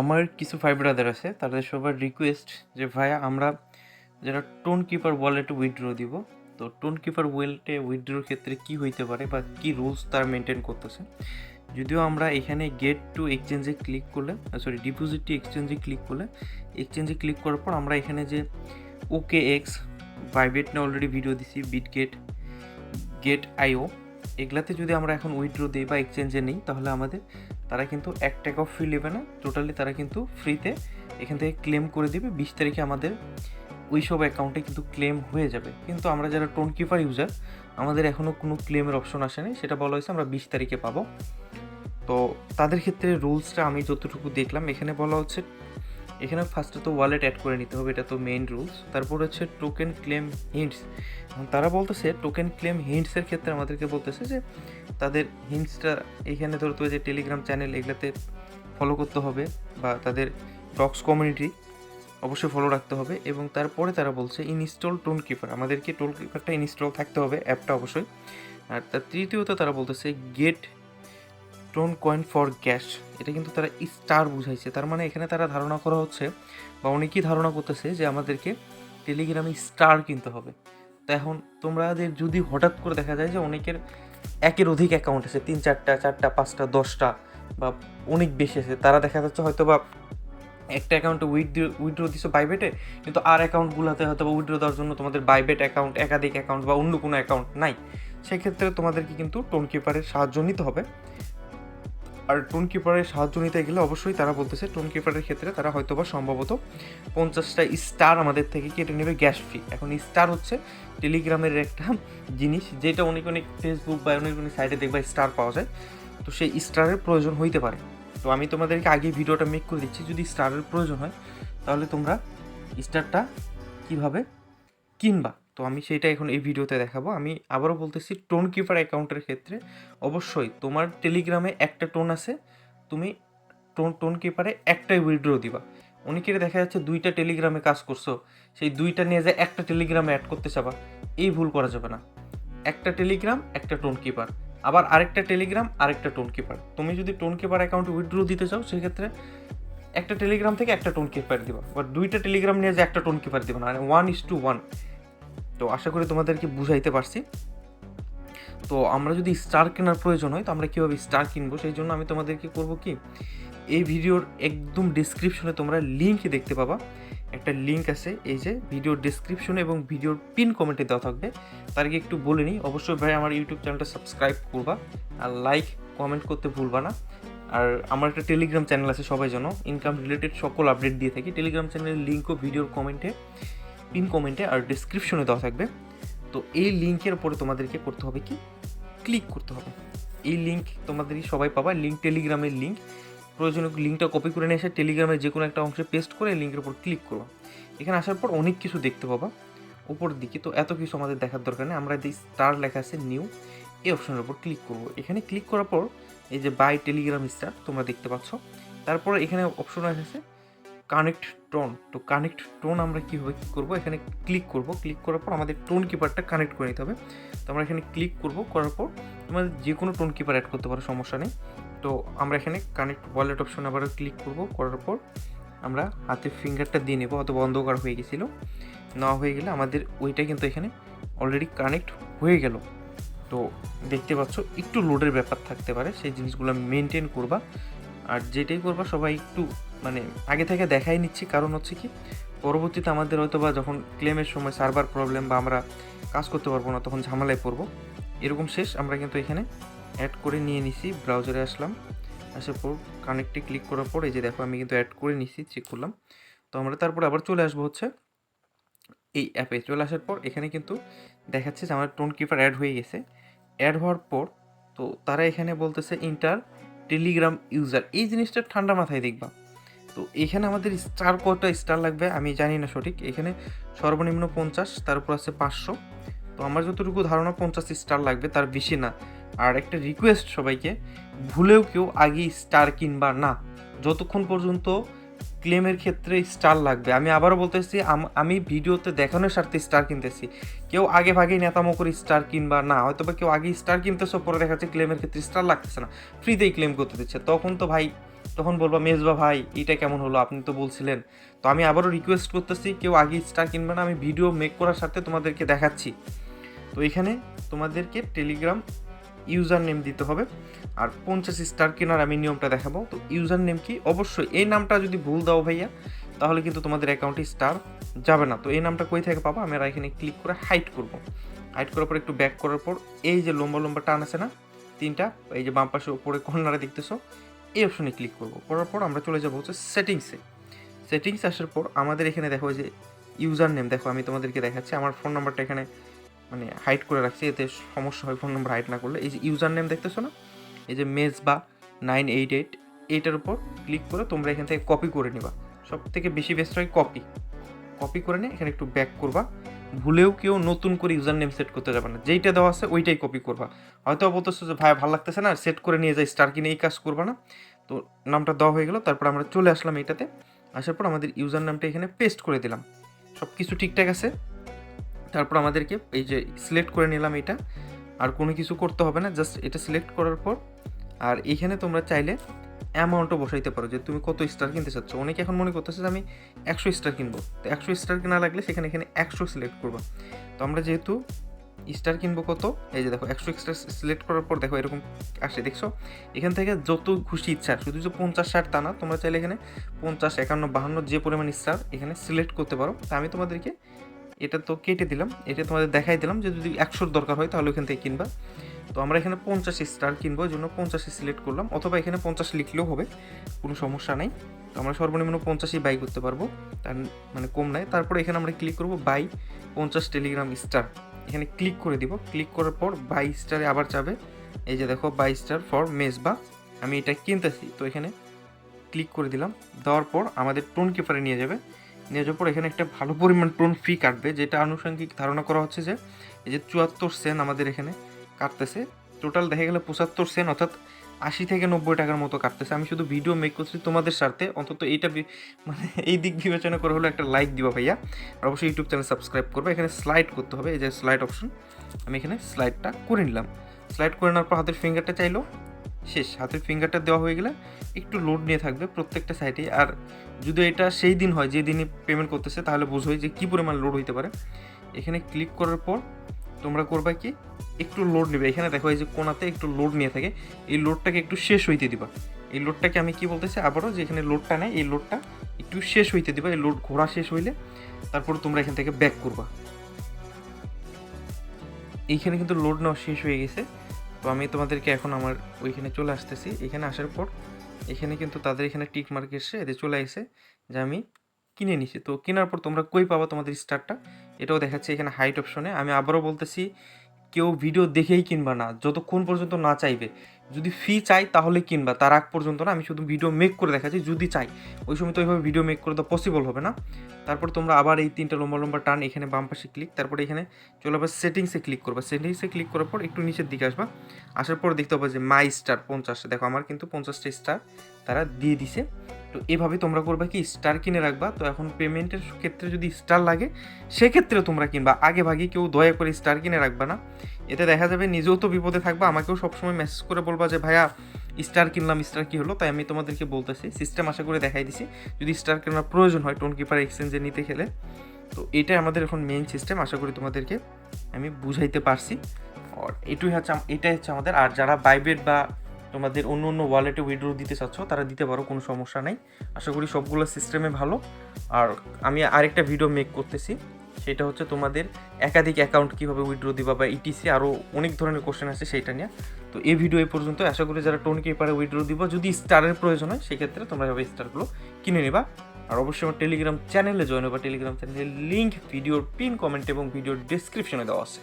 আমার কিছু five brother আছে, তাদের সবার রিকোয়েস্ট যে, ভাইয়া, আমরা যারা টোন কিপার ওয়ালেটে উইথড্র দিব। তো টোন কিপার ওয়ালেটে উইথড্রোর ক্ষেত্রে কি হইতে পারে বা কি রুলস তার মেনটেন করতেছে? যদিও আমরা এখানে গেট টু এক্সচেঞ্জে ক্লিক করলে সরি ডিপোজিট টু এক্সচেঞ্জে ক্লিক করলে এক্সচেঞ্জে ক্লিক করার পর আমরা এখানে যে ওকে এক্স বাইবেট না অলরেডি ভিডিও দিছি বিট গেট গেট আইও এগুলাতে যদি আমরা এখন উইথড্র দিই বা এক্সচেঞ্জে নিই, তাহলে আমাদের, তারা কিন্তু এক টাকাও ফ্রি নেবে না। টোটালি তারা কিন্তু ফ্রিতে এখান থেকে ক্লেম করে দিবে। বিশ তারিখে আমাদের ওই সব অ্যাকাউন্টে কিন্তু ক্লেম হয়ে যাবে। কিন্তু আমরা যারা টোন কিপার ইউজার আমাদের এখনও কোনো ক্লেমের অপশন আসেনি সেটা বলা হয়েছে আমরা বিশ তারিখে পাবো। তো তাদের ক্ষেত্রে রুলসটা আমি যতটুকু দেখলাম, এখানে বলা হচ্ছে এখানে ফার্স্টে তো ওয়ালেট অ্যাড করে নিতে হবে, এটা তো মেইন রুলস তারপর হচ্ছে টোকেন ক্লেম হিন্টস তারা বলতেছে টোকেন ক্লেম হিন্টসের ক্ষেত্রে আমাদেরকে বলতেছে যে, তাদের হিন্টসটা এখানে ধরতে হবে যে টেলিগ্রাম চ্যানেল এগুলাতে ফলো করতে হবে বা তাদের ডক্স কমিউনিটি অবশ্যই ফলো রাখতে হবে। এবং তারপরে তারা বলছে ইনস্টল টোন কিপার আমাদেরকে টোন কিপারটা ইনস্টল থাকতে হবে অ্যাপটা অবশ্যই। আর তার তৃতীয়ত তারা বলতেছে get TON coin for gas. এটা কিন্তু তারা স্টার বুঝাইছে। তার মানে এখানে তারা ধারণা করা হচ্ছে, বা অনেকেই ধারণা করতেছে যে আমাদেরকে টেলিগ্রামে স্টার কিনতে হবে। তা এখন তোমাদের যদি হঠাৎ করে দেখা যায় যে অনেকের একের অধিক অ্যাকাউন্ট আছে, তিন চারটা চারটা, পাঁচটা, দশটা, বা অনেক বেশি আছে, তারা দেখা যাচ্ছে হয়তো বা একটা অ্যাকাউন্টে উইথ উইথড্র দিছো বাইবেটে কিন্তু আর অ্যাকাউন্টগুলোতে হয়তো বা উইথড্র দেওয়ার জন্য তোমাদের বাইবেট অ্যাকাউন্ট একাধিক অ্যাকাউন্ট বা অন্য কোনো অ্যাকাউন্ট নাই। সেক্ষেত্রে তোমাদেরকে কিন্তু টোন কিপারের সাহায্য নিতে হবে। আর টোন কিপারের সাহায্য নিতে গেলে অবশ্যই তারা বলতেছে, টোন কিপারের ক্ষেত্রে তারা হয়তো বা সম্ভবত পঞ্চাশটা স্টার আমাদের থেকে কেটে নেবে গ্যাস ফি এখন স্টার হচ্ছে টেলিগ্রামের একটা জিনিস, যেটা অনেক অনেক ফেসবুক বা অনেক অনেক সাইটে দেখবা স্টার পাওয়া যায়। তো সেই স্টারের প্রয়োজন হইতে পারে। তো আমি তোমাদেরকে আগে ভিডিওটা মেক করে দিচ্ছি, যদি স্টারের প্রয়োজন হয়, তাহলে তোমরা স্টারটা কীভাবে কিনবা। তো আমি সেটা এখন এই ভিডিওতে দেখাবো। আমি আবারও বলতেছি, টোন কিপার অ্যাকাউন্টের ক্ষেত্রে অবশ্যই তোমার টেলিগ্রামে একটা টোন আছে, তুমি টোন টোন কিপারে একটাই উইড্রো দিবা। অনেকের দেখা যাচ্ছে দুইটা টেলিগ্রামে কাজ করছ, সেই দুইটা নিয়ে যায় একটা টেলিগ্রামে অ্যাড করতে চাবা, এই ভুল করা যাবে না। একটা টেলিগ্রাম, একটা টোন কিপার। আবার আরেকটা টেলিগ্রাম, আরেকটা টোন কিপার। তুমি যদি টোন কিপার অ্যাকাউন্টে উইথড্র দিতে চাও, সেক্ষেত্রে একটা টেলিগ্রাম থেকে একটা টোন কিপার দিবা। বা দুইটা টেলিগ্রাম নিয়ে যে একটা টোন কিপার দিবা না মানে ওয়ান ইস টু ওয়ান তো আশা করি তোমাদেরকে বুঝাইতে পারছি। তো আমরা যদি স্টার কেনার প্রয়োজন হয়, তো আমরা কীভাবে স্টার কিনবো? সেই জন্য আমি তোমাদেরকে করব কি, এই ভিডিওর একদম ডিসক্রিপশনে তোমরা লিঙ্ক দেখতে পাবা। একটা লিঙ্ক আছে, এই যে ভিডিওর ডিসক্রিপশনে এবং ভিডিওর পিন কমেন্টে দেওয়া থাকবে। তার আগে একটু বলে নিই, অবশ্যই ভাই আমার ইউটিউব চ্যানেলটা সাবস্ক্রাইব করবা আর লাইক কমেন্ট করতে ভুলবা না। আর আমার একটা টেলিগ্রাম চ্যানেল আছে, সবাই যেন ইনকাম রিলেটেড সকল আপডেট দিয়ে থাকি। টেলিগ্রাম চ্যানেলের লিঙ্কও ভিডিওর কমেন্টে পিন কমেন্টে আর ডিসক্রিপশনে দেওয়া থাকবে। তো এই লিঙ্কের উপরে তোমাদেরকে করতে হবে কি? ক্লিক করতে হবে। এই লিঙ্ক তোমাদেরই সবাই পাবা। লিঙ্ক টেলিগ্রামের লিঙ্ক প্রয়োজনীয় লিঙ্কটা কপি করে নিয়ে এসে টেলিগ্রামের যে কোনো একটা অংশে পেস্ট করে লিঙ্কের উপর ক্লিক করো এখানে আসার পর অনেক কিছু দেখতে পাবা উপর দিকে। তো এত কিছু আমাদের দেখার দরকার নেই। আমরা যে স্টার লেখা আছে নিউ এই অপশনের উপর ক্লিক করব। এখানে ক্লিক করার পর এই যে বাই টেলিগ্রাম স্টার তোমরা দেখতে পাচ্ছ। তারপর এখানে অপশন আছে কানেক্ট টোন তো কানেক্ট টোন আমরা কীভাবে কী করব? এখানে ক্লিক করব। ক্লিক করার পর আমাদের টোন কিপারটা কানেক্ট করে নিতে হবে। তো আমরা এখানে ক্লিক করব। করার পর তোমাদের যে কোনো টোন কিপার অ্যাড করতে পারো, সমস্যা নেই। তো আমরা এখানে কানেক্ট ওয়ালেট অপশন আবার ক্লিক করব। করার পর আমরা হাতে ফিঙ্গারটা দিয়ে নেব। অথবা অন্ধকার হয়ে গেছিল। না হয়ে গেলে আমাদের ওইটা কিন্তু এখানে অলরেডি কানেক্ট হয়ে গেল। তো দেখতে পাচ্ছ, একটু লোডের ব্যাপার থাকতে পারে। সেই জিনিসগুলো মেনটেন করবা। আর যেটাই করবা, সবাই একটু মানে আগে থেকে দেখাই নিচ্ছি। কারণ হচ্ছে কি, পরবর্তীতে আমাদের হয়তো বা যখন ক্লেমের সময় সার্ভার প্রবলেম বা আমরা কাজ করতে পারব না, তখন ঝামেলায় পড়ব। এরকম শেষ, আমরা কিন্তু এখানে অ্যাড করে নিয়ে নিছি ব্রাউজারে আসলাম। আসার পর কানেক্টে ক্লিক করার পর এই যে দেখো, আমি কিন্তু অ্যাড করে নিছি চেক করলাম। তো আমরা তারপর আবার চলে আসব হচ্ছে এই অ্যাপে চলে আসার পর এখানে কিন্তু দেখাচ্ছে যে আমার টোন কিপার অ্যাড হয়ে গেছে। অ্যাড হওয়ার পর তো তারা এখানে বলতেছে ইন্টার টেলিগ্রাম ইউজার এই জিনিসটা ঠান্ডা মাথায় দেখবা। তো এখানে আমাদের স্টার কটা স্টার লাগবে আমি জানি না সঠিক। এখানে সর্বনিম্ন পঞ্চাশ তার উপর আছে পাঁচশো। তো আমার যতটুকু ধারণা পঞ্চাশ স্টার লাগবে তার বেশি না। আর একটা রিকোয়েস্ট সবাইকে, ভুলেও কেউ আগে স্টার কিনবা না। যতক্ষণ পর্যন্ত ক্লেমের ক্ষেত্রে স্টার লাগবে। আমি আবারও বলতেছি, আমি ভিডিওতে দেখানোর স্বার্থে স্টার কিনতেছি। কেউ আগে ভাগে নেতামো করে স্টার কিনবা না। হয়তো বা কেউ আগে স্টার কিনতেছো, পরে দেখাচ্ছে ক্লেমের ক্ষেত্রে স্টার লাগতেছে না। ফ্রিতেই ক্লেম করতে দিচ্ছে। তখন তো ভাই তখন বলবা, মেজবা ভাই এটা কেমন হলো? আপনি তো বলছিলেন। তো আমি আবারও রিকোয়েস্ট করতেছি, কেউ আগে স্টার কিনবে না, আমি ভিডিও মেক করার সাথে তোমাদেরকে দেখাচ্ছি। তো এখানে তোমাদেরকে টেলিগ্রাম ইউজার নেম দিতে হবে, আর পঞ্চাশ স্টার কেনার আমি নিয়মটা দেখাবো। তো ইউজার নেম কি? অবশ্যই এই নামটা যদি ভুল দাও ভাইয়া, তাহলে কিন্তু তোমাদের অ্যাকাউন্টে স্টার যাবে না। তো এই নামটা কই থেকে পাবো? আমরা এখানে ক্লিক করে হাইট করব। হাইট করার পর একটু ব্যাক করার পর, এই যে লম্বা লম্বা টান আছে না, তিনটা, এই যে বাম পাশে উপরে কর্নারে দেখতেছো এই অপশনে ক্লিক করব। করার পর আমরা চলে যাব হচ্ছে সেটিংসে সেটিংস আসার পর আমাদের এখানে দেখো যে ইউজার নেম দেখো আমি তোমাদেরকে দেখাচ্ছি। আমার ফোন নাম্বারটা এখানে মানে হাইড করে রাখছি, এতে সমস্যা হয় ফোন নাম্বার হাইড না করলে। এই যে ইউজার নেম দেখতেছো না? এই যে মেজ বা নাইন এইট এইট এইটার উপর ক্লিক করে তোমরা এখান থেকে কপি করে নিবা। সব থেকে বেশি বেস্ট হয় কপি কপি করে নিয়ে এখানে একটু ব্যাক করবা। ভুলেও কেউ নতুন করে ইউজার নেম সেট করতে যাবে না। যেইটা দেওয়া আছে ওইটাই কপি করবা। হয়তো বলতেছো যে, ভাই, ভালো লাগতেছে না সেট করে নিয়ে যাই স্টার কিনে এই কাজ করবা না। তো নামটা দেওয়া হয়ে গেল। তারপর আমরা চলে আসলাম এইটাতে। আসার পর আমাদের ইউজার নামটা এখানে পেস্ট করে দিলাম। সব কিছু ঠিকঠাক আছে। তারপর আমাদেরকে এই যে সিলেক্ট করে নিলাম এটা। আর কোনো কিছু করতে হবে না জাস্ট এটা সিলেক্ট করার পর। আর এখানে তোমরা চাইলে অ্যামাউন্টও বসাইতে পারো যে তুমি কত স্টার কিনতে চাচ্ছ। অনেকে এখন মনে করতেছে যে আমি একশো স্টার কিনবো। তো একশো স্টার কেনা লাগলে সেখানে এখানে একশো সিলেক্ট করব। তো আমরা যেহেতু স্টার কিনবো কত? এই যে দেখো, একশো স্টার সিলেক্ট করার পর দেখো এরকম আসে, দেখছ? এখান থেকে যত খুশি ইচ্ছা শুধু যে পঞ্চাশ ষাট তা না, তোমরা চাইলে এখানে পঞ্চাশ, একান্ন, বাহান্ন, যে পরিমাণ স্টার এখানে সিলেক্ট করতে পারো। তা আমি তোমাদেরকে এটা তো কেটে দিলাম, এটা তোমাদের দেখাই দিলাম যে যদি একশোর দরকার হয় তাহলে ওখান থেকে কিনবা। তো আমরা এখানে পঞ্চাশ স্টার কিনবো এই জন্য পঞ্চাশে সিলেক্ট করলাম। অথবা এখানে পঞ্চাশ লিখলেও হবে, কোনো সমস্যা নেই। তো আমরা সর্বনিম্ন পঞ্চাশই বাই করতে পারব। তার মানে কম নাই। তারপরে এখানে আমরা ক্লিক করব বাই পঞ্চাশ টেলিগ্রাম স্টার এখানে ক্লিক করে দিব। ক্লিক করার পর বাই স্টারে আবার যাবে। এই যে দেখো বাই স্টার ফর মেস বা আমি এটা কিনতেছি, তো এখানে ক্লিক করে দিলাম। দেওয়ার পর আমাদের টোন কিপারে নিয়ে যাবে। নিয়ে যাওয়ার পর এখানে একটা ভালো পরিমাণ টোন ফি কাটবে, যেটা আনুষঙ্গিক ধারণা করা হচ্ছে যে, এই যে চুয়াত্তর সেন আমাদের এখানে কাটতেছে। টোটাল দেখা গেলে পঁচাত্তর সেন অর্থাৎ আশি থেকে নব্বই টাকার মতো কাটতেছে। আমি শুধু ভিডিও মেক করছি তোমাদের স্বার্থে অন্তত এইটা মানে এই দিক বিবেচনা করে হলো একটা লাইক দিবা ভাইয়া। আর অবশ্যই ইউটিউব চ্যানেল সাবস্ক্রাইব করবে। এখানে স্লাইড করতে হবে। এই যে স্লাইড অপশন আমি এখানে স্লাইডটা করে নিলাম। স্লাইড করে নেওয়ার পর হাতের ফিঙ্গারটা চাইলো। শেষ। হাতের ফিঙ্গারটা দেওয়া হয়ে গেলে একটু লোড নিয়ে থাকবে প্রত্যেকটা সাইডে আর যদি এটা সেই দিন হয় যে দিনই পেমেন্ট করতেছে, তাহলে বোঝোই যে কী পরিমাণ লোড হইতে পারে। এখানে ক্লিক করার পর তোমরা করবা কি? একটু লোড নেবে। এখানে দেখো, এই যে কোনাতে একটু লোড নিয়ে থাকে। এই লোডটাকে একটু শেষ হইতে দিবা। এই লোডটাকে আমি কি বলতেছি? আবারও যে এখানে লোডটা নেয় এই লোডটা একটু শেষ হইতে দিবা। এই লোড ঘোরা শেষ হইলে তারপর তোমরা এখান থেকে ব্যাক করবা। এইখানে কিন্তু লোড নেওয়া শেষ হয়ে গেছে। তো আমি তোমাদেরকে এখন আমার ওইখানে চলে আসতেছি। এখানে আসার পর এখানে কিন্তু তাদের এখানে টিক মার্ক এসে এদের চলে আসে যে আমি কিনে নিছি। তো কেনার পর তোমরা কই পাবা তোমাদের স্টারটা এটাও দেখাচ্ছে এখানে হাইট অপশনে আমি আবারও বলতেছি, কেউ ভিডিও দেখেই কিনবা না। যতক্ষণ পর্যন্ত না চাইবে। যদি ফি চাই তাহলে কিনবা। তার আগ পর্যন্ত না, আমি শুধু ভিডিও মেক করে দেখাচ্ছি, যদি চাই ওই সময় তো ওইভাবে ভিডিও মেক করে তো পসিবল হবে না। তারপর তোমরা আবার এই তিনটা লম্বা লম্বা টান এখানে বাম পাশে ক্লিক তারপরে এখানে চলে আবার সেটিংসে ক্লিক করবা। সেটিংসে ক্লিক করার পর একটু নিচের দিকে আসবা। আসার পর দেখতে পাবো যে মাই স্টার পঞ্চাশ। দেখো আমার কিন্তু পঞ্চাশটা স্টার তারা দিয়ে দিছে। তো এভাবে তোমরা করবা কি স্টার কিনে রাখবা। তো এখন পেমেন্টের ক্ষেত্রে যদি স্টার লাগে, সেক্ষেত্রে তোমরা কিনবা। আগে ভাগে কেউ দয়া করে স্টার কিনে রাখবা না। এতে দেখা যাবে নিজেও তো বিপদে থাকবা। আমাকেও সবসময় মেসেজ করে বলবা যে, ভাইয়া স্টার কিনলাম স্টার কি হলো? তাই আমি তোমাদেরকে বলতেছি। সিস্টেম আশা করে দেখাই দিছি। যদি স্টার কেনার প্রয়োজন হয় টোন কিপার এক্সচেঞ্জে নিতে গেলে। তো এটাই আমাদের এখন মেইন সিস্টেম আশা করি তোমাদেরকে আমি বুঝাইতে পারছি। আর এটাই হচ্ছে এটাই হচ্ছে আমাদের। আর যারা বাইবেট বা তোমাদের অন্য অন্য ওয়ালেটে উইড্রো দিতে চাচ্ছ, তারা দিতে পারো, কোনো সমস্যা নাই। আশা করি সবগুলো সিস্টেমে ভালো। আর আমি আরেকটা ভিডিও মেক করতেছি, সেটা হচ্ছে তোমাদের একাধিক অ্যাকাউন্ট কীভাবে উইড্রো দিবা বা ইটিসি আরও অনেক ধরনের কোশ্চেন আছে সেইটা নিয়ে। তো এই ভিডিও এই পর্যন্ত, আশা করি যারা টোন কিপারে উইড্রো দিব, যদি স্টারের প্রয়োজন হয়, সেক্ষেত্রে তোমরা এভাবে স্টারগুলো কিনে নেবা। আর অবশ্যই আমার টেলিগ্রাম চ্যানেলে জয়েন হবা। টেলিগ্রাম চ্যানেলের লিঙ্ক ভিডিওর পিন কমেন্ট এবং ভিডিওর ডিসক্রিপশনে দেওয়া আছে।